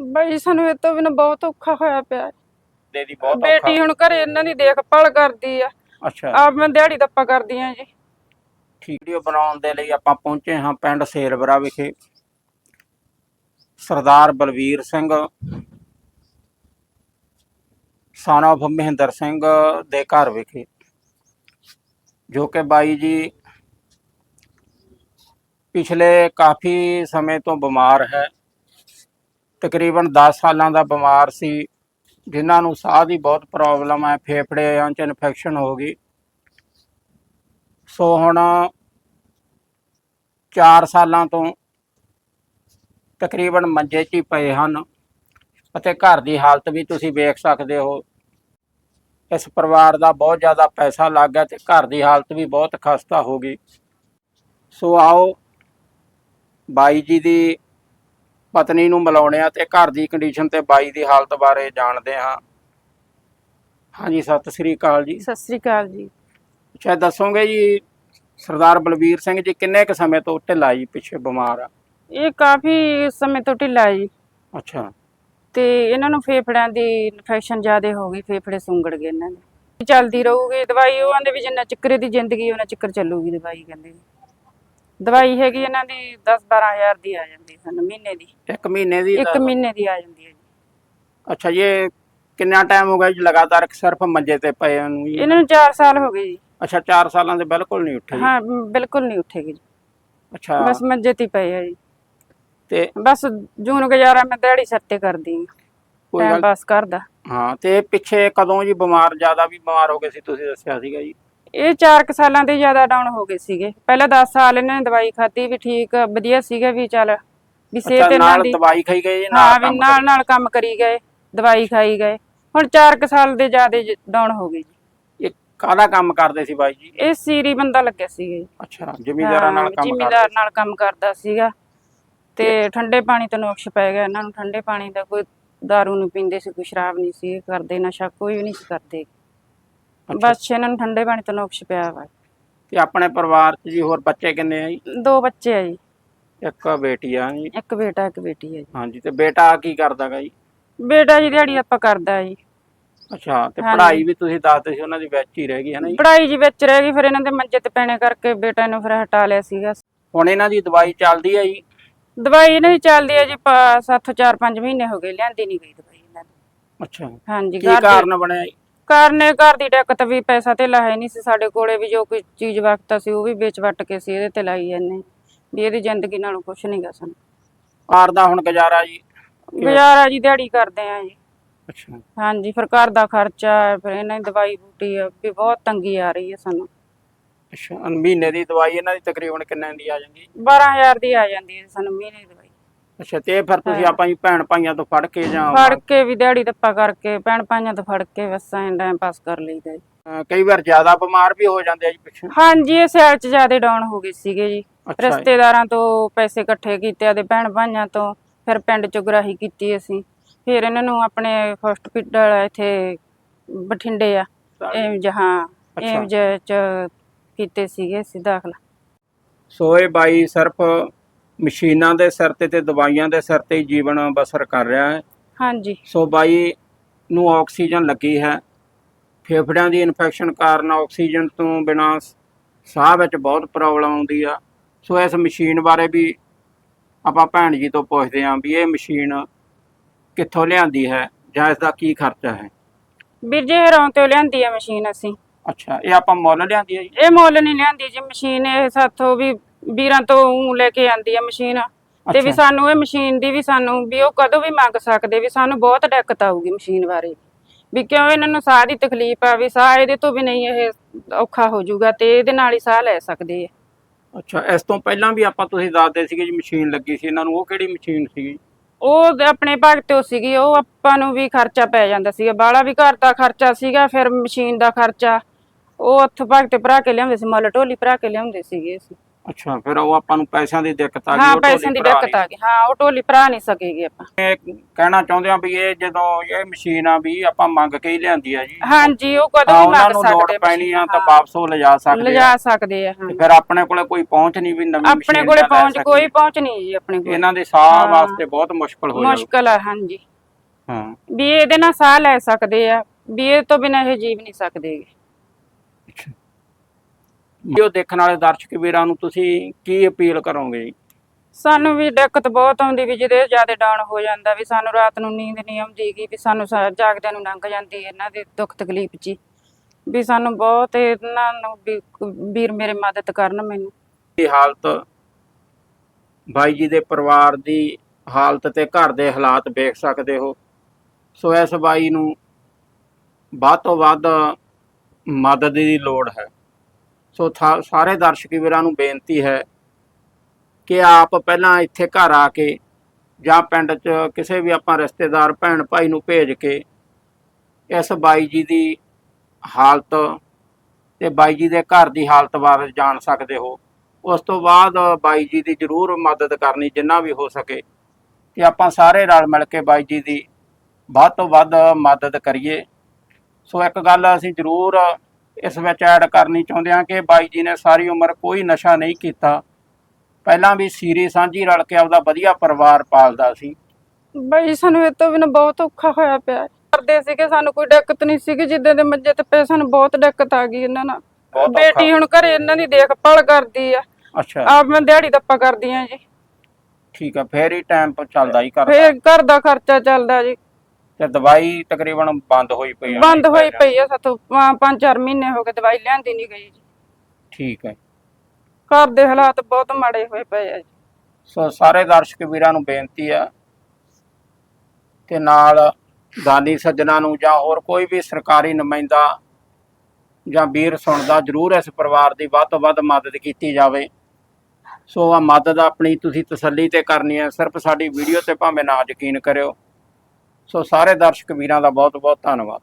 ਬਾਈ ਸਾਨੂੰ ਇਹ ਤੋਂ ਬਿਨਾਂ ਬਹੁਤ ਔਖਾ ਹੋਇਆ ਪਿਆ। ਹੈ। ਦੇ ਦੀ ਬਹੁਤ ਬੇਟੀ ਔਖਾ ਹੁਣ ਘਰੇ ਇਹਨਾਂ ਦੀ ਦੇਖਭਾਲ ਕਰਦੀ ਆ। ਅੱਛਾ। ਆਪ ਮੈਂ ਦਿਹਾੜੀ ਦੱਪਾ ਕਰਦੀ ਆ ਜੀ। ਠੀਕ। ਵੀਡੀਓ ਬਣਾਉਣ ਦੇ ਲਈ ਆਪਾਂ ਪਹੁੰਚੇ ਹਾਂ ਪਿੰਡ ਸੇਰਬਰਾ ਵਿਖੇ। ਸਰਦਾਰ ਬਲਵੀਰ ਸਿੰਘ son of ਮਹਿੰਦਰ ਸਿੰਘ ਦੇ ਘਰ ਵਿਖੇ। ਜੋ ਕਿ ਬਾਈ ਜੀ ਪਿਛਲੇ ਕਾਫੀ ਸਮੇਂ ਤੋਂ ਬਿਮਾਰ ਹੈ। ਤਕਰੀਬਨ 10 ਸਾਲਾਂ ਦਾ ਬਿਮਾਰ ਸੀ, ਜਿਨ੍ਹਾਂ ਨੂੰ ਸਾਹ ਦੀ ਬਹੁਤ ਪ੍ਰੋਬਲਮ ਹੈ ਫੇਫੜਿਆਂ 'ਚ ਇਨਫੈਕਸ਼ਨ ਹੋ ਗਈ। ਸੋ ਹੁਣ 4 ਸਾਲਾਂ ਤੋਂ ਤਕਰੀਬਨ ਮੰਜੇ 'ਚ ਹੀ ਪਏ ਹਨ ਅਤੇ ਘਰ ਦੀ ਹਾਲਤ ਵੀ ਤੁਸੀਂ ਵੇਖ ਸਕਦੇ ਹੋ। ਇਸ ਪਰਿਵਾਰ ਦਾ ਬਹੁਤ ਜ਼ਿਆਦਾ ਪੈਸਾ ਲੱਗ ਗਿਆ ਤੇ ਘਰ ਦੀ ਹਾਲਤ ਵੀ ਬਹੁਤ ਖਸਤਾ ਹੋ ਗਈ। ਸੋ ਆਓ ਬਾਈ ਜੀ ਦੀ ਪਤਨੀ ਨੂੰ ਮਿਲਾਉਣੇ ਆ ਤੇ ਘਰ ਦੀ ਕੰਡੀਸ਼ਨ ਤੇ ਬਾਈ ਦੀ ਹਾਲਤ ਬਾਰੇ ਜਾਣਦੇ ਹਾਂ। ਹਾਂਜੀ ਸਤਿ ਸ੍ਰੀ ਅਕਾਲ ਜੀ। ਸਤਿ ਸ੍ਰੀ ਅਕਾਲ ਜੀ। ਅੱਛਾ ਦੱਸੋਗੇ ਜੀ ਸਰਦਾਰ ਬਲਬੀਰ ਸਿੰਘ ਜੀ ਕਿੰਨੇ ਕੁ ਸਮੇਂ ਤੋਂ ਢਿੱਲਾ ਜੀ ਪਿੱਛੇ ਬਿਮਾਰ ਆ? ਇਹ ਕਾਫੀ ਸਮੇਂ ਤੋਂ ਢਿੱਲਾ ਜੀ ਅੱਛਾ। ਤੇ ਇਹਨਾਂ ਨੂੰ ਫੇਫੜਿਆਂ ਦੀ ਇਨਫੈਕਸ਼ਨ ਜ਼ਿਆਦਾ ਹੋ ਗਈ ਫੇਫੜੇ ਸੁੰਗੜ ਗਏ ਇਹਨਾਂ ਦੇ। ਚੱਲਦੀ ਰਹੂਗੀ ਦਵਾਈ ਉਹ ਆਂਦੇ ਵੀ ਜਿੰਨਾ ਚੱਕਰੇ ਦੀ ਜ਼ਿੰਦਗੀ ਉਹਨਾਂ ਚੱਕਰ ਚੱਲੂਗੀ ਦਵਾਈ ਕਹਿੰਦੇ। ਜੀ ਦਵਾਈ ਹੈਗੀ ਇਹਨਾਂ ਦੀ 10 12000 ਦੀ ਆ ਜਾਂਦੀ ਸਾਨੂੰ ਮਹੀਨੇ ਦੀ। ਇੱਕ ਮਹੀਨੇ ਦੀ ਇੱਕ ਮਹੀਨੇ ਦੀ ਆ ਜਾਂਦੀ ਹੈ ਜੀ। ਅੱਛਾ ਇਹ ਕਿੰਨਾ ਟਾਈਮ ਹੋ ਗਿਆ ਜੀ ਲਗਾਤਾਰ ਸਿਰਫ ਮੰਜੇ ਤੇ ਪਏ ਨੂੰ ਜੀ? ਇਹਨਾਂ ਨੂੰ 4 ਸਾਲ ਹੋ ਗਏ ਜੀ। ਅੱਛਾ 4 ਸਾਲਾਂ ਦੇ ਬਿਲਕੁਲ ਨਹੀਂ ਉੱਠੇ ਜੀ? ਹਾਂ ਬਿਲਕੁਲ ਨਹੀਂ ਉੱਠੇਗੀ ਜੀ। ਅੱਛਾ। ਬਸ ਮੰਜੇ ਤੇ ਹੀ ਪਏ ਆ ਜੀ। ਤੇ ਬਸ ਜੂਨ ਗੁਜ਼ਾਰਾ ਮੈਂ ਦਿਹਾੜੀ ਸਿਰ ਤੇ ਕਰਦੀ ਹਾਂ। ਕੋਈ ਟਾਈਮ ਗੱਲ ਪਾਸ ਕਰਦਾ। ਹਾਂ ਤੇ ਪਿੱਛੇ ਕਦੋਂ ਜੀ ਬਿਮਾਰ ਜ਼ਿਆਦਾ ਵੀ ਬਿਮਾਰ ਹੋ ਗਏ ਸੀ ਤੁਸੀਂ ਦੱਸਿਆ ਸੀਗਾ ਜੀ? ਇਹ 4 ਸਾਲਾਂ ਦੇ ਜ਼ਿਆਦਾ ਡਾਊਨ ਹੋ ਗਏ ਸੀਗੇ। ਪਹਿਲਾਂ 10 ਸਾਲ ਇਹਨਾਂ ਨੇ ਦਵਾਈ ਖਾਧੀ ਵੀ ਠੀਕ ਵਧੀਆ ਸੀਗਾ ਵੀ ਚੱਲ ਵੀ ਸਿਹਤ ਇਹਨਾਂ ਨਾਲ ਦੀ। ਦਵਾਈ ਖਾਈ ਗਏ ਨਾਲ ਵੀ ਨਾਲ ਨਾਲ ਕੰਮ ਕਰੀ ਗਏ ਦਵਾਈ ਖਾਈ ਗਏ। ਹੁਣ 4 ਸਾਲ ਦੇ ਜ਼ਿਆਦਾ ਡਾਊਨ ਹੋ ਗਏ ਜੀ। ਇਹ ਕਾਹਦਾ ਕੰਮ ਕਰਦੇ ਸੀ ਬਾਈ ਜੀ? ਇਹ ਸੀਰੀ ਬੰਦਾ ਲੱਗਿਆ ਸੀਗਾ ਅੱਛਾ ਜ਼ਿਮੀਂਦਾਰਾਂ ਨਾਲ ਕੰਮ ਜ਼ਿਮੀਂਦਾਰ ਨਾਲ ਕੰਮ ਕਰਦਾ ਸੀਗਾ। ਤੇ ਠੰਡੇ ਪਾਣੀ ਤੋਂ ਨੁਕਸ ਪੈ ਗਿਆ ਇਹਨਾਂ ਨੂੰ ਠੰਡੇ ਪਾਣੀ ਦਾ ਕੋਈ दारू ਨਹੀਂ ਪੀਂਦੇ ਸੀ ਕੋਈ ਸ਼ਰਾਬ ਨਹੀਂ ਸੀ ਕਰਦੇ ਨਸ਼ਾ ਕੋਈ ਵੀ ਨਹੀਂ ਸੀ ਕਰਦੇ। ਬਸ ਇਹਨਾਂ ਨੂੰ ਠੰਡੇ ਪਾਣੀ ਤੋਂ ਨੁਕਸ ਪਿਆ ਵਾ। ਤੇ ਆਪਣੇ ਪਰਿਵਾਰ 'ਚ ਜੀ ਹੋਰ ਬੱਚੇ ਕਿੰਨੇ ਆ ਜੀ? ਦੋ ਬੱਚੇ ਆ ਜੀ। ਇੱਕ ਬੇਟੀ ਆ ਜੀ। ਇੱਕ ਬੇਟਾ ਇੱਕ ਬੇਟੀ ਹੈ ਜੀ। ਹਾਂਜੀ ਤੇ ਬੇਟਾ ਕੀ ਕਰਦਾਗਾ ਜੀ? ਬੇਟਾ ਜੀ ਦਿਹਾੜੀ ਆਪਾਂ ਕਰਦਾ ਜੀ। ਅੱਛਾ ਤੇ ਹਾਂਜੀ। ਪੜ੍ਹਾਈ ਵੀ ਤੁਸੀਂ ਦੱਸਦੇ ਸੀ ਉਹਨਾਂ ਦੀ ਵਿੱਚ ਹੀ ਰਹਿ ਗਈ ਹੈ ਨਾ ਜੀ? ਪੜਾਈ ਜੀ ਵਿੱਚ ਰਹਿ ਗਈ ਫਿਰ ਇਹਨਾਂ ਦੇ ਮੰਜੇ ਤੇ ਪੈਣੇ ਕਰਕੇ ਬੇਟਾ ਨੂੰ ਫਿਰ ਹਟਾ ਲਿਆ ਸੀਗਾ। ਹੁਣ ਇਹਨਾਂ ਦੀ ਦਵਾਈ ਚੱਲਦੀ ਹੈ ਜੀ? ਦਵਾਈ ਇਹਨਾਂ ਦੀ ਚੱਲਦੀ ਹੈ ਜੀ 7 4 5 ਮਹੀਨੇ ਹੋ ਗਏ ਲਿਆਂਦੀ ਨਹੀਂ ਗਈ ਦਵਾਈ ਇਹਨਾਂ ਦੀ। ਅੱਛਾ। ਹਾਂਜੀ ਕੀ ਘਰ ਦੇ ਕਾਰਨ ਬਣਿਆ ਜੀ? ਕਾਰਨੇ ਘਰ ਦੀ ਦਿੱਕਤ ਵੀ ਪੈਸਾ ਤੇ ਹੈ ਨਹੀਂ ਸੀ ਸਾਡੇ ਕੋਲੇ ਵੀ ਜੋ ਕੋਈ ਚੀਜ਼ ਵਕਤ ਸੀ ਉਹ ਵੀ ਵੇਚ ਵੱਟ ਕੇ ਸੀ ਇਹਦੇ ਤੇ ਲਾਈ ਜਾਂਦੇ ਵੀ ਇਹਦੀ ਜ਼ਿੰਦਗੀ ਨਾਲੋਂ ਕੁਝ ਨਹੀਂ ਗਾ ਸਾਨੂੰ। ਦਾ ਹੁਣ ਗੁਜ਼ਾਰਾ ਜੀ ਗੁਜ਼ਾਰਾ ਜੀ ਦਿਹਾੜੀ ਕਰਦੇ ਆ ਜੀ। ਅੱਛਾ। ਹਾਂਜੀ ਫਿਰ ਘਰ ਦਾ ਖਰਚਾ ਫਿਰ ਇਹਨਾਂ ਦੀ ਦਵਾਈ ਬੂਟੀ ਆ ਵੀ ਬਹੁਤ ਤੰਗੀ ਆ ਰਹੀ ਹੈ ਸਾਨੂੰ। ਅੱਛਾ ਅਨ ਮਹੀਨੇ ਦੀ ਦਵਾਈ ਇਹਨਾਂ ਦੀ ਤਕਰੀਬਨ ਕਿੰਨੇ ਦੀ ਆ ਜਾਂਦੀ? 12000 ਦੀ ਆ ਜਾਂਦੀ ਹੈ ਸਾਨੂੰ ਮਹੀਨੇ ਦੀ। ਅੱਛਾ ਤੇ ਫਿਰ ਤੁਸੀਂ ਆਪਾਂ ਜੀ ਭੈਣ ਭਾਈਆਂ ਤੋਂ ਫੜ ਕੇ ਜਾਂ ਫੜ ਕੇ ਵੀ ਦਿਹਾੜੀ ਦੱਪਾ ਕਰਕੇ ਭੈਣ ਭਾਈਆਂ ਤੋਂ ਫੜ ਕੇ ਬਸ ਐਂ ਟਾਈਮ ਪਾਸ ਕਰ ਲਈਦਾ ਜੀ। ਅਹ ਕਈ ਵਾਰ ਜ਼ਿਆਦਾ ਬਿਮਾਰ ਵੀ ਹੋ ਜਾਂਦੇ ਆ ਜੀ ਪਿੱਛੇ। ਹਾਂਜੀ ਇਹ ਸਿਆਲ ਚ ਜ਼ਿਆਦਾ ਡਾਊਨ ਹੋ ਗਏ ਸੀਗੇ ਜੀ। ਅੱਛਾ ਜੀ। ਰਿਸ਼ਤੇਦਾਰਾਂ ਤੋਂ ਪੈਸੇ ਇਕੱਠੇ ਕੀਤੇ ਆਦੇ ਭੈਣ ਭਾਈਆਂ ਤੋਂ ਫਿਰ ਪਿੰਡ ਚ ਗਰਾਹੀ ਕੀਤੀ ਅਸੀਂ। ਫਿਰ ਇਹਨਾਂ ਨੂੰ ਆਪਣੇ ਹਸਪੀਟਲ ਇੱਥੇ ਬਠਿੰਡੇ ਆ ਏਮਜ ਹਾਂ ਅੱਛਾ। ਏਮਜ ਚ ਕੀਤੇ ਸੀਗੇ ਅਸੀਂ ਦਾਖਲ। ਸੋ ਇਹ ਬਾਈ ਸਿਰਫ ਮਸ਼ੀਨਾਂ ਦੇ ਸਿਰ ਤੇ ਤੇ ਦਵਾਈਆਂ ਦੇ ਸਿਰ ਤੇ ਹੀ ਜੀਵਨ ਬਸਰ ਕਰ ਰਿਹਾ ਹੈ। ਹਾਂਜੀ। ਸੋ ਬਾਈ ਨੂੰ ਆਕਸੀਜਨ ਲੱਗੀ ਹੈ। ਫੇਫੜਿਆਂ ਦੀ ਇਨਫੈਕਸ਼ਨ ਕਾਰਨ ਆਕਸੀਜਨ ਤੋਂ ਬਿਨਾ ਸਾਹ ਵਿੱਚ ਬਹੁਤ ਪ੍ਰੋਬਲਮ ਆਉਂਦੀ ਆ। ਸੋ ਇਸ ਮਸ਼ੀਨ ਬਾਰੇ ਵੀ ਆਪਾਂ ਭੈਣ ਜੀ ਤੋਂ ਪੁੱਛਦੇ ਹਾਂ ਵੀ ਇਹ ਮਸ਼ੀਨ ਕਿੱਥੋਂ ਲਿਆਂਦੀ ਹੈ ਜਾਂ ਇਸ ਦਾ ਕੀ ਖਰਚਾ ਹੈ। ਵੀਰ ਜੀ ਹਰੋਂ ਤੋਂ ਲਿਆਂਦੀ ਆ ਮਸ਼ੀਨ ਅਸੀਂ। ਅੱਛਾ ਇਹ ਆਪਾਂ ਮੁੱਲ ਲਿਆਂਦੀ ਹੈ ਜੀ? ਇਹ ਮੁੱਲ ਨਹੀਂ ਲਿਆਂਦੀ ਜੀ ਮਸ਼ੀਨ ਇਹ ਸਾਥੋਂ ਵੀ ਵੀਰਾਂ ਤੋਂ ਊਂ ਲੈ ਕੇ ਆਂਦੀ ਆ ਮਸ਼ੀਨ ਤੇ ਵੀ। ਸਾਨੂੰ ਇਹ ਮਸ਼ੀਨ ਦੀ ਵੀ ਸਾਨੂੰ ਵੀ ਉਹ ਕਦੋਂ ਵੀ ਮੰਗ ਸਕਦੇ ਵੀ ਸਾਨੂੰ ਬਹੁਤ ਦਿੱਕਤ ਆਊਗੀ ਮਸ਼ੀਨ ਬਾਰੇ। ਵੀ ਕਿਉਂ ਇਹਨਾਂ ਨੂੰ ਸਾਹ ਦੀ ਤਕਲੀਫ ਆ ਵੀ ਸਾਹ ਇਹਦੇ ਤੋਂ ਵੀ ਨਹੀਂ ਇਹ ਔਖਾ ਹੋ ਜਾਊਗਾ ਤੇ ਇਹਦੇ ਨਾਲ ਹੀ ਸਾਹ ਲੈ ਸਕਦੇ ਆ। ਅੱਛਾ ਇਸ ਤੋਂ ਪਹਿਲਾਂ ਵੀ ਆਪਾਂ ਤੁਸੀਂ ਦੱਸਦੇ ਸੀਗੇ ਜੀ ਮਸ਼ੀਨ ਲੱਗੀ ਸੀ ਇਹਨਾਂ ਨੂੰ ਉਹ ਕਿਹੜੀ ਮਸ਼ੀਨ ਸੀਗੀ? ਉਹ ਆਪਣੇ ਭਾਗ ਤੋਂ ਸੀਗੀ ਉਹ ਆਪਾਂ ਨੂੰ ਵੀ ਖਰਚਾ ਪੈ ਜਾਂਦਾ ਸੀਗਾ ਬਾਹਲਾ ਵੀ ਘਰ ਦਾ ਖਰਚਾ ਸੀਗਾ ਫਿਰ ਮਸ਼ੀਨ ਦਾ ਖਰਚਾ। ਉਹ ਉੱਥੋਂ ਭਾਗ ਤੇ ਭਰਾ ਕੇ ਲਿਆਉਂਦੇ ਸੀ ਮੁੱਲ ਢੋਲੀ ਭਰਾ ਕੇ ਲਿਆਉਂਦੇ ਸੀਗੇ ਅਸੀਂ। ਅੱਛਾ। ਫਿਰ ਉਹ ਆਪਾਂ ਨੂੰ ਪੈਸਿਆਂ ਦੀ ਦਿੱਕਤ ਆ ਗਈ ਹਾਂ ਉਹ ਢੋਲੀ ਪੈਸਿਆਂ ਦੀ ਭਰਾ ਦਿੱਕਤ ਆ ਗਈ। ਹਾਂ ਉਹ ਢੋਲੀ ਭਰਾ ਨਹੀਂ ਸਕੇਗੀ ਆਪਾਂ। ਇਹ ਕਹਿਣਾ ਚਾਹੁੰਦੇ ਆ ਵੀ ਇਹ ਜਦੋਂ ਇਹ ਮਸ਼ੀਨ ਆ ਵੀ ਆਪਾਂ ਮੰਗ ਕੇ ਹੀ ਲਿਆਂਦੀ ਆ ਜੀ। ਹਾਂਜੀ ਉਹ ਕਦੋਂ ਹਾਂ ਵੀ ਉਹਨਾਂ ਮੰਗ ਨੂੰ ਸਕਦੇ ਲੋੜ ਆ ਪੈਣੀ ਆ ਤਾਂ ਹਾਂ। ਵਾਪਸ ਉਹ ਲਿਜਾ ਸਕਦੇ ਆ। ਲਿਜਾ ਸਕਦੇ ਆ ਹਾਂ। ਤੇ ਫਿਰ ਆਪਣੇ ਕੋਲੇ ਕੋਈ ਪਹੁੰਚ ਨਹੀਂ ਵੀ ਨਵੀਂ ਆਪਣੇ ਕੋਲੇ ਲੈ ਪਹੁੰਚ ਸਕੀਏ। ਕੋਈ ਪਹੁੰਚ ਨਹੀਂ ਜੀ ਆਪਣੇ ਕੋਲ। ਇਹਨਾਂ ਦੇ ਸਾਹ ਹਾਂ। ਵਾਸਤੇ ਬਹੁਤ ਮੁਸ਼ਕਲ ਹੋ ਜਾਊ। ਮੁਸ਼ਕਲ ਆ ਹਾਂਜੀ। ਹਾਂ। ਵੀ ਇਹਦੇ ਨਾਲ ਸਾਹ ਲੈ ਸਕਦੇ ਆ ਵੀ ਇਹ ਤੋਂ ਬਿਨਾਂ ਇਹ ਜੀਵ ਨਹੀਂ ਸਕਦੇ ਗੇ। ਜੋ ਦੇਖਣ ਵਾਲੇ ਦਰਸ਼ਕ ਵੀਰਾਂ ਨੂੰ ਤੁਸੀਂ ਕੀ ਅਪੀਲ ਕਰੋਗੇ ਜੀ? ਸਾਨੂੰ ਵੀ ਦਿੱਕਤ ਬਹੁਤ ਆਉਂਦੀ ਵੀ ਜਿਹਦੇ ਜ਼ਿਆਦਾ ਡਾਊਨ ਹੋ ਜਾਂਦਾ ਵੀ ਸਾਨੂੰ ਰਾਤ ਨੂੰ ਨੀਂਦ ਨਹੀਂ ਆਉਂਦੀ ਗੀ ਵੀ ਸਾਨੂੰ ਸਾ- ਜਾਗਦਿਆਂ ਨੂੰ ਲੰਘ ਜਾਂਦੀ ਹੈ ਇਹਨਾਂ ਦੇ ਦੁੱਖ ਤਕਲੀਫ 'ਚ ਹੀ। ਵੀ ਸਾਨੂੰ ਬਹੁਤ ਇਹਨਾਂ ਨੂੰ ਵੀ ਵੀਰ ਮੇਰੇ ਮਦਦ ਕਰਨ ਮੈਨੂੰ। ਦੀ ਹਾਲਤ? ਬਾਈ ਜੀ ਦੇ ਪਰਿਵਾਰ ਦੀ ਹਾਲਤ ਤੇ ਘਰ ਦੇ ਹਾਲਾਤ ਵੇਖ ਸਕਦੇ ਹੋ। ਸੋ ਇਸ ਬਾਈ ਨੂੰ ਵੱਧ ਤੋਂ ਵੱਧ ਮਦਦ ਦੀ ਲੋੜ ਹੈ। ਸੋ ਥਾ- ਸਾਰੇ ਦਰਸ਼ਕ ਵੀਰਾਂ ਨੂੰ ਬੇਨਤੀ ਹੈ ਕਿ ਆਪ ਪਹਿਲਾਂ ਇੱਥੇ ਘਰ ਆ ਕੇ ਜਾਂ ਪਿੰਡ 'ਚ ਕਿਸੇ ਵੀ ਆਪਾਂ ਰਿਸ਼ਤੇਦਾਰ, ਭੈਣ ਭਾਈ ਨੂੰ ਭੇਜ ਕੇ ਇਸ ਬਾਈ ਜੀ ਦੀ ਹਾਲਤ ਤੇ ਬਾਈ ਜੀ ਦੇ ਘਰ ਦੀ ਹਾਲਤ ਬਾਰੇ ਜਾਣ ਸਕਦੇ ਹੋ। ਉਸ ਤੋਂ ਬਾਅਦ ਬਾਈ ਜੀ ਦੀ ਜ਼ਰੂਰ ਮਦਦ ਕਰਨੀ ਜਿੰਨਾ ਵੀ ਹੋ ਸਕੇ ਤੇ ਆਪਾਂ ਸਾਰੇ ਰਲ ਮਿਲ ਕੇ ਬਾਈ ਜੀ ਦੀ ਵੱਧ ਤੋਂ ਵੱਧ ਮਦਦ ਕਰੀਏ। ਸੋ ਇੱਕ ਗੱਲ ਅਸੀਂ ਜ਼ਰੂਰ ਇਸ ਵਿੱਚ ਐਡ ਕਰਨੀ ਚਾਹੁੰਦੇ ਹਾਂ ਕਿ ਬਾਈ ਜੀ ਨੇ ਸਾਰੀ ਉਮਰ ਕੋਈ ਨਸ਼ਾ ਨਹੀਂ ਕੀਤਾ। ਪਹਿਲਾਂ ਵੀ ਸੀਰੀ ਸਾਂਝੀ ਰਲ ਕੇ ਆਪਦਾ ਵਧੀਆ ਪਰਿਵਾਰ ਪਾਲਦਾ ਸੀ। ਬਈ ਸਾਨੂੰ ਇਹ ਤੋਂ ਬਿਨਾਂ ਬਹੁਤ ਔਖਾ ਹੋਇਆ ਪਿਆ। ਕਰਦੇ ਸੀਗੇ ਸਾਨੂੰ ਕੋਈ ਦਿੱਕਤ ਨਹੀਂ ਸੀਗੀ ਜਿੱਦਾਂ ਦੇ ਮੰਜੇ ਤੇ ਪਏ ਸਾਨੂੰ ਬਹੁਤ ਦਿੱਕਤ ਆ ਗਈ ਇਹਨਾਂ ਨਾਲ। ਬਹੁਤ ਔਖਾ। ਬੇਟੀ ਹੁਣ ਘਰੇ ਇਹਨਾਂ ਦੀ ਦੇਖਭਾਲ ਕਰਦੀ ਆ। ਅੱਛਾ। ਆਪ ਮੈਂ ਦਿਹਾੜੀ ਦੱਪਾ ਕਰਦੀ ਆ ਜੀ। ਠੀਕ ਆ ਫੇਰ ਹੀ ਟਾਈਮ ਚੱਲਦਾ ਹੀ ਕਰਦਾ ਫੇਰ ਘਰ ਦਾ ਖਰਚਾ ਚੱਲਦਾ ਜੀ। ਤੇ ਦਵਾਈ ਤਕਰੀਬਨ ਬੰਦ ਹੋਈ ਪਈ ਆ ਬੰਦ ਹੋਈ ਪਈ ਆ ਸਾਥੋਂ ਪੰ- ਪੰਜ ਚਾਰ ਮਹੀਨੇ ਹੋ ਗਏ ਦਵਾਈ ਲਿਆਂਦੀ ਨਹੀਂ ਗਈ ਜੀ। ਠੀਕ ਹੈ। ਘਰ ਦੇ ਹਾਲਾਤ ਬਹੁਤ ਮਾੜੇ ਹੋਏ ਪਏ ਆ ਜੀ। ਸੋ ਸਾਰੇ ਦਰਸ਼ਕ ਵੀਰਾਂ ਨੂੰ ਬੇਨਤੀ ਆ ਕਿ ਨਾਲ ਦਾਨੀ ਸੱਜਣਾ ਨੂੰ ਜਾਂ ਹੋਰ ਕੋਈ ਵੀ ਸਰਕਾਰੀ ਨੁਮਾਇੰਦਾ ਜਾਂ ਵੀਰ ਸੁਣਦਾ ਜਰੂਰ ਇਸ ਪਰਿਵਾਰ ਦੀ ਵੱਧ ਤੋਂ ਵੱਧ ਮਦਦ ਕੀਤੀ ਜਾਵੇ। ਸੋ ਆ ਮਦਦ ਆਪਣੀ ਤੁਸੀਂ ਤਸੱਲੀ ਤੇ ਕਰਨੀ ਹੈ। ਸਿਰਫ ਸਾਡੀ ਵੀਡੀਓ ਤੇ ਭਾਵੇਂ ਨਾ ਯਕੀਨ ਕਰਿਓ। ਸੋ ਸਾਰੇ ਦਰਸ਼ਕ ਵੀਰਾਂ ਦਾ ਬਹੁਤ ਬਹੁਤ ਧੰਨਵਾਦ।